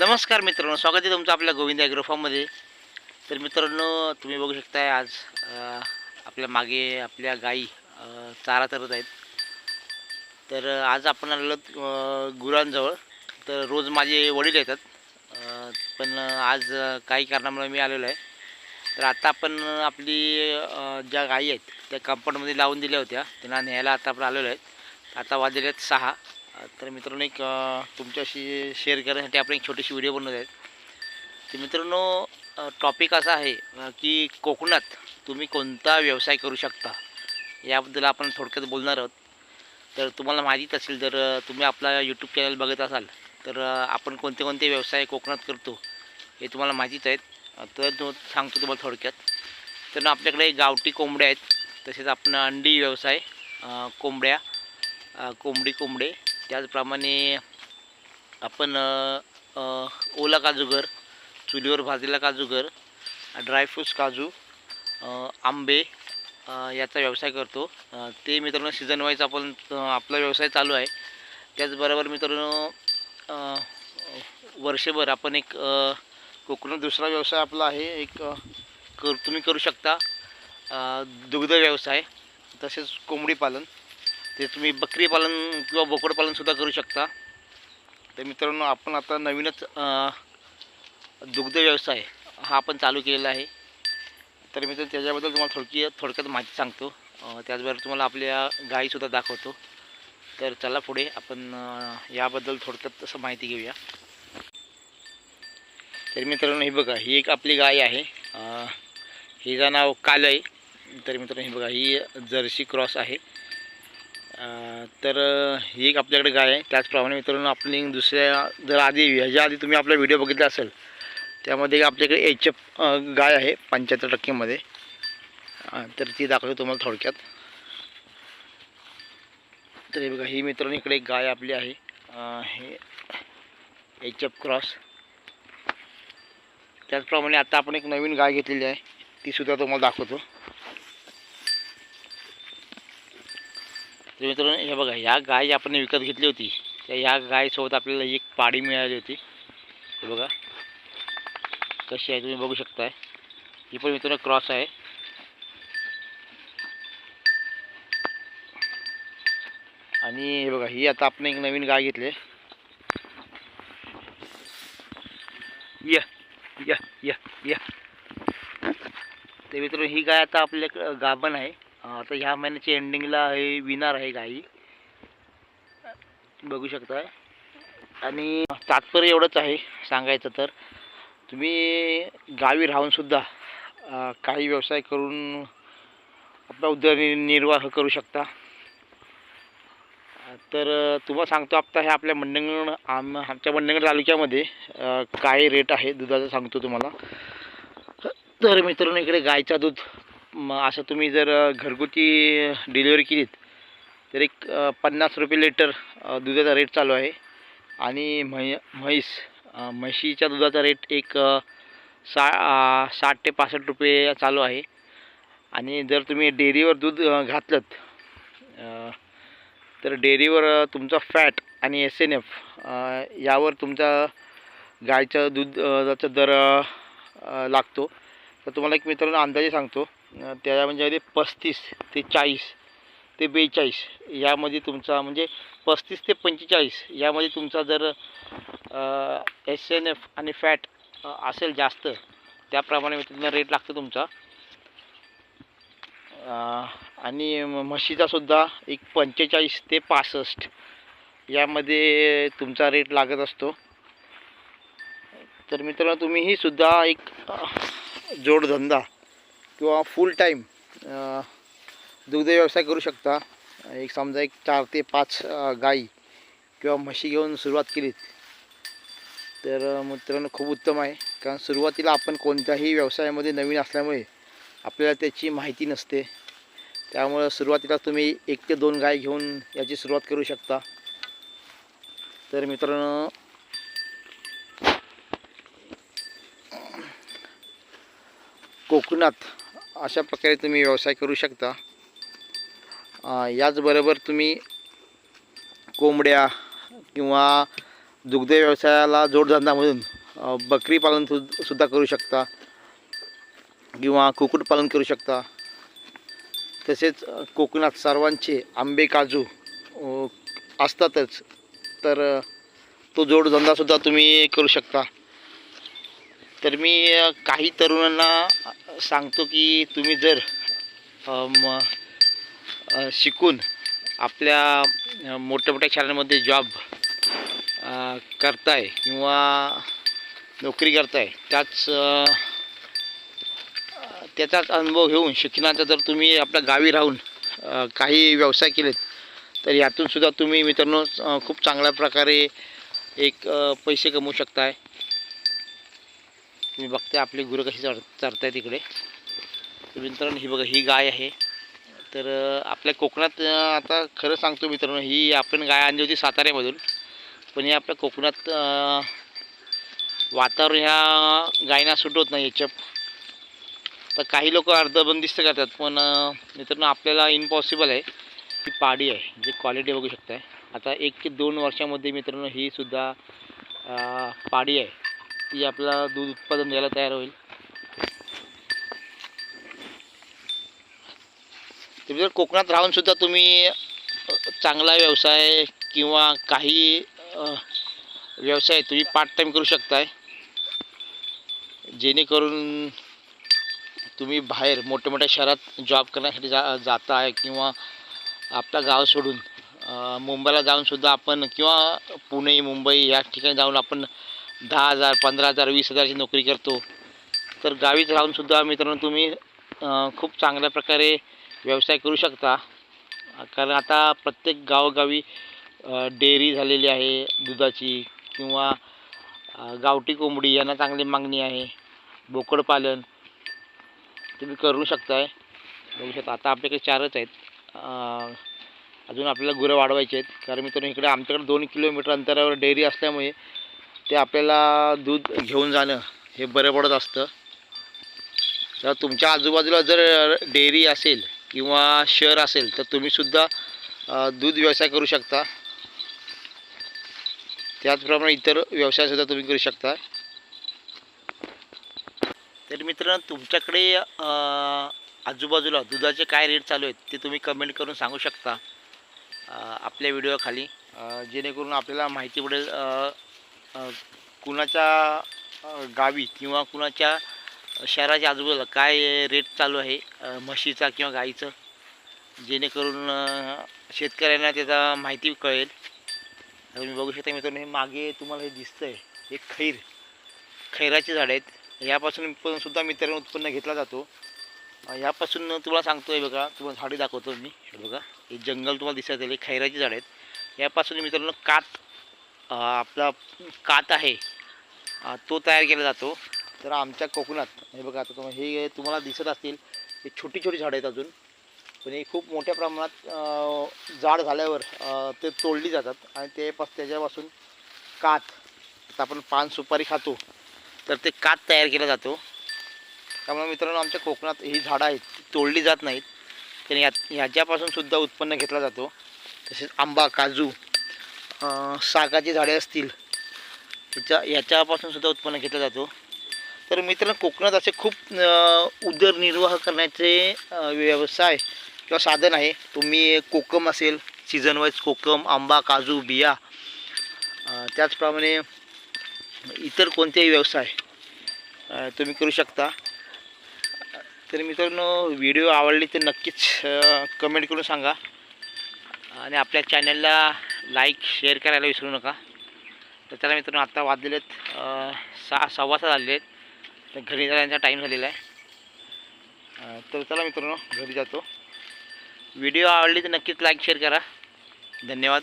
नमस्कार मित्रांनो स्वागत आहे तुमचं आपल्या गोविंद ॲग्रोफॉर्ममध्ये तर मित्रांनो तुम्ही बघू शकताय आज आपल्या मागे आपल्या गाई चारा तरत आहेत. तर आज आपण आलेलो गुरांजवळ. तर रोज माझे वडील येतात. पण आज काही कारणामुळे मी आलेलो आहे. तर आता आपण आपली ज्या गाई आहेत त्या कंपाऊंडमध्ये लावून दिल्या होत्या. त्यांना न्यायला आता आपण आलेलो आहेत आता वाजलेले आहेत सहा. तर मित्रांनो एक तुमच्याशी शेअर करण्यासाठी आपण एक छोटीशी व्हिडिओ बनवत आहेत. तर मित्रांनो टॉपिक असा आहे की कोकणात तुम्ही कोणता व्यवसाय करू शकता? याबद्दल आपण थोडक्यात बोलणार आहोत. तर तुम्हाला माहीत असेल तर तुम्ही आपला यूट्यूब चॅनल बघत असाल तर आपण कोणते कोणते व्यवसाय कोकणात करतो हे तुम्हाला माहितीच आहेत. तर सांगतो तुम्हाला थोडक्यात. तर आपल्याकडे गावठी कोंबड्या आहेत तसेच आपण अंडी व्यवसाय कोंबड्या कोंबडी कोंबडे त्याचप्रमाणे आपण ओला काजूगर चुलीवर भाजलेला काजूगर ड्रायफ्रूट्स काजू आंबे याचा व्यवसाय करतो. ते मित्रांनो सीझन वाईज आपण आपला व्यवसाय चालू आहे. त्याचबरोबर मित्रांनो वर्षभर आपण एक कोकणात दुसरा व्यवसाय आपला आहे. एक कर तुम्ही करू शकता. दुग्ध व्यवसाय तसेच कोंबडी पालन. ते तुम्ही बकरी पालन किंवा बोकड पालनसुद्धा करू शकता. तर मित्रांनो आपण आता नवीनच दुग्ध व्यवसाय हा आपण चालू केलेला आहे. तर मित्र त्याच्याबद्दल तुम्हाला थोडकी थोडक्यात माहिती सांगतो. त्याचबरोबर तुम्हाला आपल्या गाईसुद्धा दाखवतो. तर चला पुढे आपण याबद्दल थोडक्यात तसं माहिती घेऊया. तर मित्रांनो हे बघा ही एक आपली गाय आहे. हिचं नाव काल आहे तर मित्रांनो हे बघा ही जर्सी क्रॉस आहे. तर ही एक आपल्याकडे गाय आहे. त्याचप्रमाणे मित्रांनो आपली दुसऱ्या जर आधी ह्याच्या आधी तुम्ही आपला व्हिडिओ बघितला असेल त्यामध्ये आपल्याकडे एच एफ गाय आहे पंच्याहत्तर टक्केमध्ये. तर ती दाखवतो तुम्हाला थोडक्यात. तर बघा ही मित्रांनो इकडे एक गाय आपली आहे. हे एच एफ क्रॉस. त्याचप्रमाणे आता आपण एक नवीन गाय घेतलेली आहे. तीसुद्धा तुम्हाला दाखवतो. तर मित्रांनो हे बघा ह्या गाय जी आपण विकत घेतली होती. त्या ह्या गायसोबत आपल्याला एक पाडी मिळाली होती. हे बघा कशी आहे तुम्ही बघू शकताय. ही पण मित्रांनो क्रॉस आहे. आणि हे बघा ही आता आपण एक नवीन गाय घेतली आहे. या या या या. ते मित्रांनो ही गाय आता आपल्याकडं गाभण आहे. आता ह्या महिन्याच्या एंडिंगला हे विणार आहे गाई. बघू शकता. आणि तात्पर्य एवढंच आहे सांगायचं तर. तुम्ही गावी राहूनसुद्धा काही व्यवसाय करून आपला उदरनिर्वाह करू शकता. तर तुम्हाला सांगतो आता हे आपल्या मंडणगड आम आमच्या मंडणगड तालुक्यामध्ये काय रेट आहे दुधाचं सांगतो तुम्हाला. तर मित्रांनो इकडे गायचा दूध मग असं तुम्ही जर घरगुती डिलिव्हरी केलीत तर एक पन्नास रुपये लिटर दुधाचा रेट चालू आहे. आणि म्है म्हैस म्हशीच्या दुधाचा रेट एक सा साठ ते पासष्ट रुपये चालू आहे. आणि जर तुम्ही डेअरीवर दूध घातलं तर डेअरीवर तुमचा फॅट आणि एस एन एफ यावर तुमचा गायचं दूध दर लागतो. तर तुम्हाला एक मित्रांनो अंदाजे सांगतो त्या म्हणजे पस्तीस ते चाळीस ते बेचाळीस यामध्ये तुमचा म्हणजे पस्तीस ते पंचेचाळीस यामध्ये तुमचा जर एस एन एफ आणि फॅट असेल जास्त त्याप्रमाणे मित्रांनो रेट लागतो तुमचा. आणि म्हशीचासुद्धा एक पंचेचाळीस ते पासष्ट यामध्ये तुमचा रेट लागत असतो. तर मित्रांनो तुम्हीही सुद्धा एक जोडधंदा किंवा फुल टाईम दुग्ध व्यवसाय करू शकता. एक समजा एक चार ते पाच गाई किंवा म्हशी घेऊन सुरुवात केलीत तर मित्रांनो खूप उत्तम आहे. कारण सुरुवातीला आपण कोणत्याही व्यवसायामध्ये नवीन असल्यामुळे आपल्याला त्याची माहिती नसते. त्यामुळं सुरुवातीला तुम्ही एक ते दोन गाय घेऊन याची सुरुवात करू शकता. तर मित्रांनो कोकणात अशा प्रकारे तुम्ही व्यवसाय करू शकता. याचबरोबर तुम्ही कोंबड्या किंवा दुग्ध व्यवसायाला जोडधंदा म्हणून बकरी पालन सु- सुद्धा करू शकता किंवा कुक्कुटपालन करू शकता. तसेच कोकणात सर्वांचे आंबे काजू असतातच. तर तो जोडधंदासुद्धा तुम्ही करू शकता. तर मी काही तरुणांना सांगतो की तुम्ही जर म, शिकून आपल्या मोठ्या मोठ्या शाळांमध्ये जॉब करताय किंवा नोकरी करताय त्याच त्याचाच अनुभव घेऊन शिक्षणाचा जर तुम्ही आपल्या गावी राहून काही व्यवसाय केलेत तर यातूनसुद्धा तुम्ही मित्रांनो खूप चांगल्या प्रकारे एक पैसे कमवू शकताय. तुम्ही बघते आपली गुरं कशी चर आहे तिकडे मित्रांनो ही बघा ही गाय आहे. तर आपल्या कोकणात आता खरं सांगतो मित्रांनो ही आपण गाय आणली होती साताऱ्यामधून. पण ही आपल्या कोकणात वातावरण ह्या गायींना सुटवत होत नाही याच्या तर काही लोक अर्धबंदिस्त करतात पण मित्रांनो आपल्याला इम्पॉसिबल आहे. ती पाडी आहे जी क्वालिटी बघू शकताय. आता एक ते दोन वर्षामध्ये मित्रांनो ही सुद्धा पाडी आहे. ती आपला दूध उत्पादन द्यायला तयार होईल. कोकणात राहून सुद्धा तुम्ही चांगला व्यवसाय किंवा काही व्यवसाय तुम्ही पार्ट टाईम करू शकताय. जेणेकरून तुम्ही बाहेर मोठ्या मोठ्या शहरात जॉब करण्यासाठी जा जाताय किंवा आपला गाव सोडून मुंबईला जाऊनसुद्धा आपण किंवा पुणे मुंबई या ठिकाणी जाऊन आपण दहा हजार पंधरा हजार वीस हजारची नोकरी करतो. तर गावीच राहूनसुद्धा मित्रांनो तुम्ही खूप चांगल्या प्रकारे व्यवसाय करू शकता. कारण आता प्रत्येक गावोगावी डेअरी झालेली आहे दुधाची किंवा गावठी कोंबडी यांना चांगली मागणी आहे. बोकडपालन तुम्ही करू शकताय. बघू शकता आता आपल्याकडे चारच आहेत. अजून आपल्याला गुरं वाढवायचे आहेत. कारण मित्रांनो इकडे आमच्याकडे दोन किलोमीटर अंतरावर डेअरी असल्यामुळे ते आपल्याला दूध घेऊन जाणं हे बरं पडत असतं. तर तुमच्या आजूबाजूला जर डेअरी असेल किंवा शहर असेल तर तुम्हीसुद्धा दूध व्यवसाय करू शकता. त्याचप्रमाणे इतर व्यवसायसुद्धा तुम्ही करू शकता. तर मित्रांनो तुमच्याकडे आजूबाजूला दुधाचे काय रेट चालू आहेत ते तुम्ही कमेंट करून सांगू शकता आपल्या व्हिडिओखाली जेणेकरून आपल्याला माहिती पडेल कुणाच्या गावी किंवा कुणाच्या शहराच्या आजूबाजूला काय रेट चालू आहे म्हशीचा किंवा गाईचं? जेणेकरून शेतकऱ्यांना त्याचा माहिती कळेल. तुम्ही बघू शकता मित्रांनो हे मागे तुम्हाला हे दिसतं आहे हे खैर खैराचे झाडं आहेत. यापासून पण सुद्धा मित्रांनो उत्पन्न घेतला जातो. यापासून तुम्हाला सांगतोय बघा तुम्हाला झाडे दाखवतो मी. हे बघा हे जंगल तुम्हाला दिसत आहे खैराची झाडं आहेत. यापासून मित्रांनो कात आपला कात आहे. तो तयार केला जातो. तर आमच्या कोकणात हे बघा आता तुम्हाला हे तुम्हाला दिसत असतील हे छोटी छोटी झाडं आहेत अजून. पण हे खूप मोठ्या प्रमाणात जाड झाल्यावर ते तोडली जातात. आणि ते पास त्याच्यापासून कात आता आपण पान सुपारी खातो तर ते कात तयार केला जातो. त्यामुळे मित्रांनो आमच्या कोकणात ही झाडं आहेत ती तोडली जात नाहीत. तर या ह्याच्यापासून सुद्धा उत्पन्न घेतला जातो. तसेच आंबा काजू सागाची झाडे असतील. त्याच्या याच्यापासून सुद्धा उत्पन्न घेतला जातो. तर मित्रांनो कोकणात असे खूप उदरनिर्वाह करण्याचे व्यवसाय किंवा साधन आहे. तुम्ही कोकम असेल सीझन वाईज कोकम आंबा काजू बिया त्याचप्रमाणे इतर कोणतेही व्यवसाय तुम्ही करू शकता. तर मित्रांनो व्हिडिओ आवडली तर नक्कीच कमेंट करून सांगा. आणि आपल्या चॅनलला लाईक शेअर करायला विसरू नका. तर चला मित्रांनो आत्ता वाजलेले आहेत सहा सव्वा सहा झालेले आहेत तर घरी जाण्याचा टाईम झालेला आहे. तर चला मित्रांनो घरी जातो. व्हिडिओ आवडली तर नक्कीच लाईक शेअर करा. धन्यवाद.